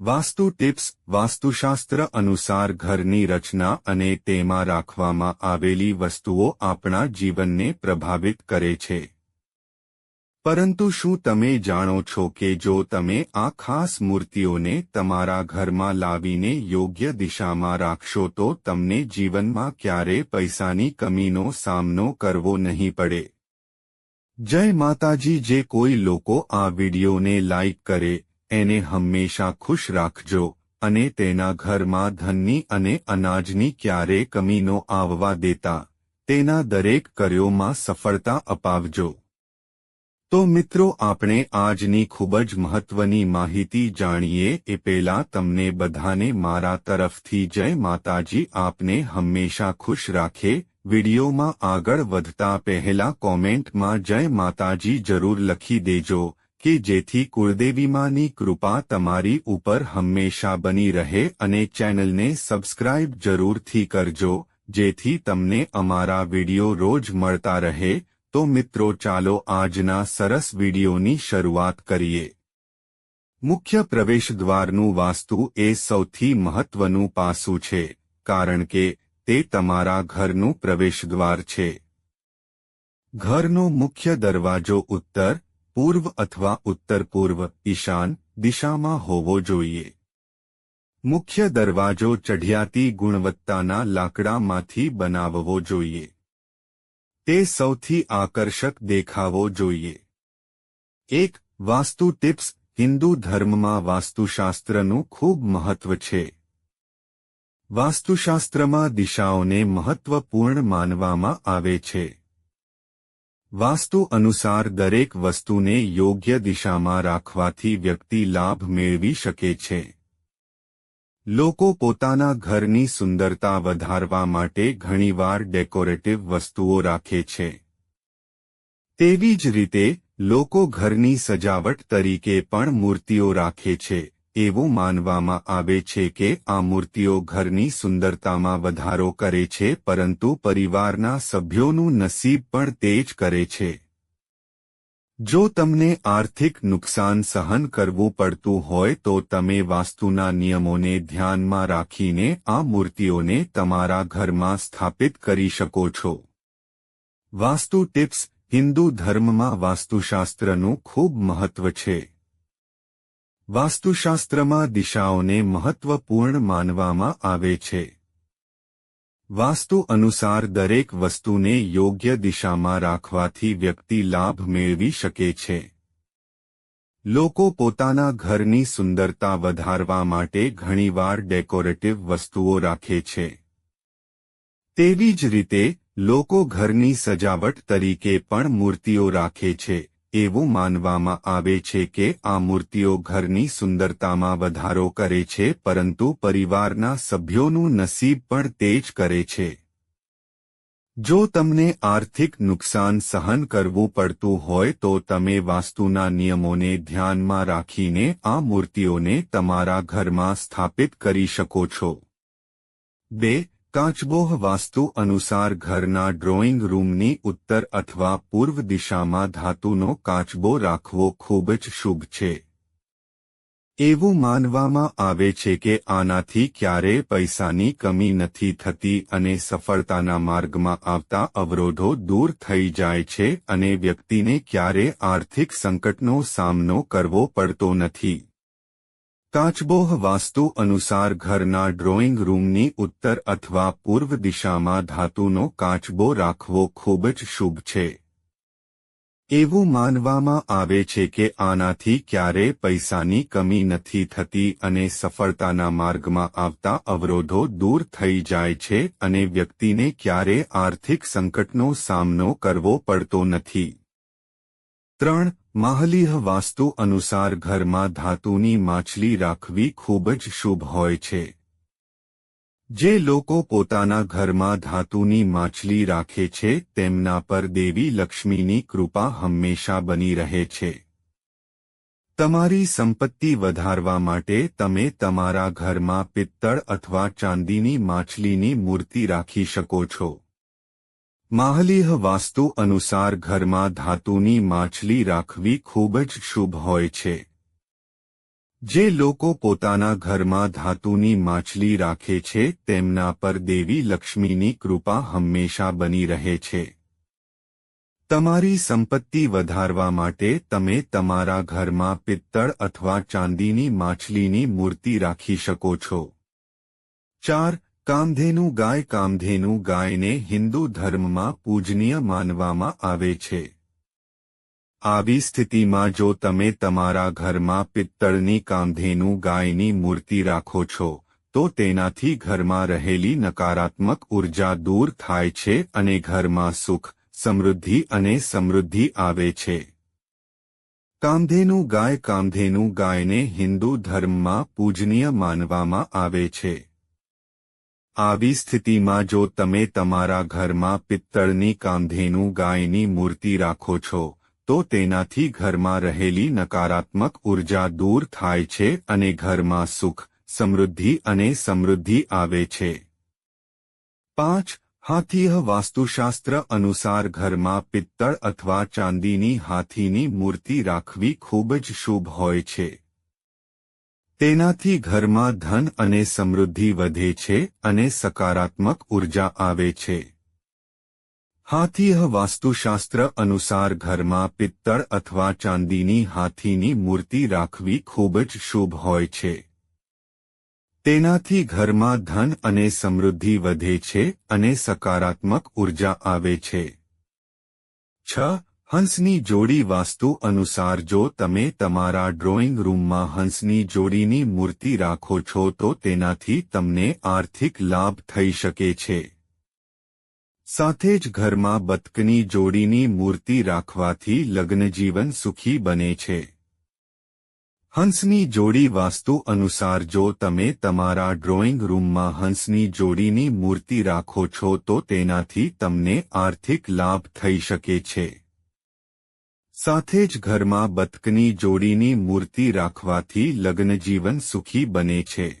Vastu tips, વાસ્તુશાસ્ત્ર અનુસાર ઘરની રચના અને તેમાં રાખવામાં આવેલી વસ્તુઓ આપણા જીવનને પ્રભાવિત કરે છે. પરંતુ શું તમે જાણો છો કે જો તમે આ ખાસ મૂર્તિઓને તમારા ઘરમાં લાવીને યોગ્ય દિશામાં રાખશો તો તમને જીવનમાં ક્યારે પૈસાની કમીનો સામનો કરવો નહીં પડે? જય માતાજી, જે કોઈ લોકો આ વિડિયોને લાઇક કરે એને હંમેશા ખુશ રાખજો અને તેના ઘરમાં ધનની અને અનાજની ક્યારે કમીનો આવવા દેતા. તેના દરેક કર્યોમાં સફળતા અપાવજો. તો મિત્રો, આપણે આજની ખૂબ જ મહત્વની માહિતી જાણીએ એ પહેલા તમને બધાને મારા તરફથી જય માતાજી. આપને હંમેશા ખુશ રાખે. વિડીયોમાં આગળ વધતા પહેલા કોમેન્ટમાં જય માતાજી જરૂર લખી દેજો. કે જેથી કુળદેવીમાની કૃપા તમારી ઉપર હંમેશા બની રહે અને ચેનલને સબસ્ક્રાઇબ જરૂરથી કરજો, જેથી તમને અમારા વિડિયો રોજ મળતા રહે. તો મિત્રો, ચાલો આજના સરસ વિડિયોની શરૂઆત કરીએ. મુખ્ય પ્રવેશદ્વારનું વાસ્તુ એ સૌથી મહત્વનું પાસું છે, કારણ કે તે તમારા ઘરનું પ્રવેશદ્વાર છે. ઘરનો મુખ્ય દરવાજો ઉત્તર પૂર્વ અથવા ઉત્તર પૂર્વ ઈશાન દિશામાં હોવો જોઈએ. મુખ્ય દરવાજો ચઢિયાતી ગુણવત્તાના લાકડામાંથી બનાવવો જોઈએ. તે સૌથી આકર્ષક દેખાવો જોઈએ. એક, વાસ્તુ ટિપ્સ, હિન્દુ ધર્મમાં વાસ્તુશાસ્ત્રનું ખૂબ મહત્વ છે. વાસ્તુશાસ્ત્રમાં દિશાઓને મહત્વપૂર્ણ માનવામાં આવે છે. વાસ્તુ અનુસાર દરેક વસ્તુને યોગ્ય દિશામાં રાખવાથી વ્યક્તિ લાભ મેળવી શકે છે. લોકો પોતાના ઘરની સુંદરતા વધારવા માટે ઘણીવાર ડેકોરેટિવ વસ્તુઓ રાખે છે. તેવી જ રીતે, લોકો ઘરની સજાવટ તરીકે પણ મૂર્તિઓ રાખે છે. એવું માનવામાં આવે છે કે આ મૂર્તિઓ ઘરની સુંદરતામાં વધારો કરે છે પરંતુ પરિવારના સભ્યોનું નસીબ પણ તે જ કરે છે. જો તમને આર્થિક નુકસાન સહન કરવું પડતું હોય તો તમે વાસ્તુના નિયમોને ધ્યાનમાં રાખીને આ મૂર્તિઓને તમારા ઘરમાં સ્થાપિત કરી શકો છો. વાસ્તુ ટિપ્સ, હિન્દુ ધર્મમાં વાસ્તુશાસ્ત્રનું ખૂબ મહત્વ છે. વાસ્તુશાસ્ત્રમાં દિશાઓને મહત્વપૂર્ણ માનવામાં આવે છે. વાસ્તુ અનુસાર દરેક વસ્તુને યોગ્ય દિશામાં રાખવાથી વ્યક્તિ લાભ મેળવી શકે છે. લોકો પોતાના ઘરની સુંદરતા વધારવા માટે ઘણીવાર ડેકોરેટિવ વસ્તુઓ રાખે છે. તેવી જ રીતે, લોકો ઘરની સજાવટ તરીકે પણ મૂર્તિઓ રાખે છે. એવું માનવામાં આવે છે કે આ મૂર્તિઓ ઘરની સુંદરતામાં વધારો કરે છે પરંતુ પરિવારના સભ્યોનું નસીબ પણ તે જ કરે છે. જો તમને આર્થિક નુકસાન સહન કરવું પડતું હોય તો તમે વાસ્તુના નિયમોને ધ્યાનમાં રાખીને આ મૂર્તિઓને તમારા ઘરમાં સ્થાપિત કરી શકો છો. બે કાચબોહ વાસ્તુ અનુસાર ઘરના ડ્રોઈંગ રૂમની ઉત્તર અથવા પૂર્વ દિશામાં ધાતુનો કાચબો રાખવો ખૂબ જ શુભ છે. એવું માનવામાં આવે છે કે આનાથી ક્યારેય પૈસાની કમી નથી થતી અને સફળતાના માર્ગમાં આવતા અવરોધો દૂર થઈ જાય છે અને વ્યક્તિને ક્યારે આર્થિક સંકટનો સામનો કરવો પડતો નથી. કાચબોહ વાસ્તુ અનુસાર ઘરના ડ્રોઈંગ રૂમની ઉત્તર અથવા પૂર્વ દિશામાં ધાતુનો કાચબો રાખવો ખૂબ જ શુભ છે. એવું માનવામાં આવે છે કે આનાથી ક્યારે પૈસાની કમી નથી થતી અને સફળતાના માર્ગમાં આવતા અવરોધો દૂર થઈ જાય છે અને વ્યક્તિને ક્યારે આર્થિક સંકટનો સામનો કરવો પડતો નથી. ત્રણ માહલીહ વાસ્તુ અનુસાર ઘરમાં ધાતુની માછલી રાખવી ખૂબ જ શુભ હોય છે. જે લોકો પોતાના ઘરમાં ધાતુની માછલી રાખે છે, તેમના પર દેવી લક્ષ્મીની કૃપા હંમેશા બની રહે છે. તમારી સંપત્તિ વધારવા માટે તમે તમારા ઘરમાં પિત્તળ અથવા ચાંદીની માછલીની મૂર્તિ રાખી શકો છો. માહલીહ વાસ્તુ અનુસાર ઘરમાં ધાતુની માછલી રાખવી ખૂબ જ શુભ હોય છે. જે લોકો પોતાના ઘરમાં ધાતુની માછલી રાખે છે, તેમના પર દેવી લક્ષ્મીની કૃપા હંમેશા બની રહે છે. તમારી સંપત્તિ વધારવા માટે તમે તમારા ઘરમાં પિત્તળ અથવા ચાંદીની માછલીની મૂર્તિ રાખી શકો છો. ચાર કામધેનુ ગાય કામધેનુ ગાયને હિન્દુ ધર્મમાં પૂજનીય માનવામાં આવે છે. આવી સ્થિતિમાં જો તમે તમારા ઘરમાં પિત્તળની કામધેનુ ગાયની મૂર્તિ રાખો છો, તો તેનાથી ઘરમાં રહેલી નકારાત્મક ઊર્જા દૂર થાય છે અને ઘરમાં સુખ, સમૃદ્ધિ અને સમૃદ્ધિ આવે છે. કામધેનુ ગાય કામધેનુ ગાયને હિન્દુ ધર્મમાં પૂજનીય માનવામાં આવે છે. આવી સ્થિતિમાં જો તમે તમારા ઘરમાં પિત્તળની કામધેનુ ગાયની મૂર્તિ રાખો છો, તો તેનાથી ઘરમાં રહેલી નકારાત્મક ઊર્જા દૂર થાય છે અને ઘરમાં સુખ, સમૃદ્ધિ અને સમૃદ્ધિ આવે છે. પાંચ હાથીહ વાસ્તુશાસ્ત્ર અનુસાર ઘરમાં પિત્તળ અથવા ચાંદીની હાથીની મૂર્તિ રાખવી ખૂબ જ શુભ હોય છે. તેનાથી ઘરમાં ધન અને સમૃદ્ધિ વધે છે અને સકારાત્મક ઊર્જા આવે છે. હાથીહ વાસ્તુશાસ્ત્ર અનુસાર ઘરમાં પિત્તળ અથવા ચાંદીની હાથીની મૂર્તિ રાખવી ખૂબ જ શુભ હોય છે. તેનાથી ઘરમાં ધન અને સમૃદ્ધિ વધે છે અને સકારાત્મક ઊર્જા આવે છે. છ હંસની જોડી વાસ્તુ અનુસાર જો તમે તમારા ડ્રોઈંગ રૂમમાં હંસની જોડીની મૂર્તિ રાખો છો તો તેનાથી તમને આર્થિક લાભ થઈ શકે છે. સાથે જ ઘરમાં બતકની જોડીની મૂર્તિ રાખવાથી લગ્નજીવન સુખી બને છે. હંસની જોડી વાસ્તુ અનુસાર જો તમે તમારા ડ્રોઈંગ રૂમમાં હંસની જોડીની મૂર્તિ રાખો છો તો તેનાથી તમને આર્થિક લાભ થઈ શકે છે. સાથે જ ઘરમાં બતકની જોડીની મૂર્તિ રાખવાથી લગ્નજીવન સુખી બને છે.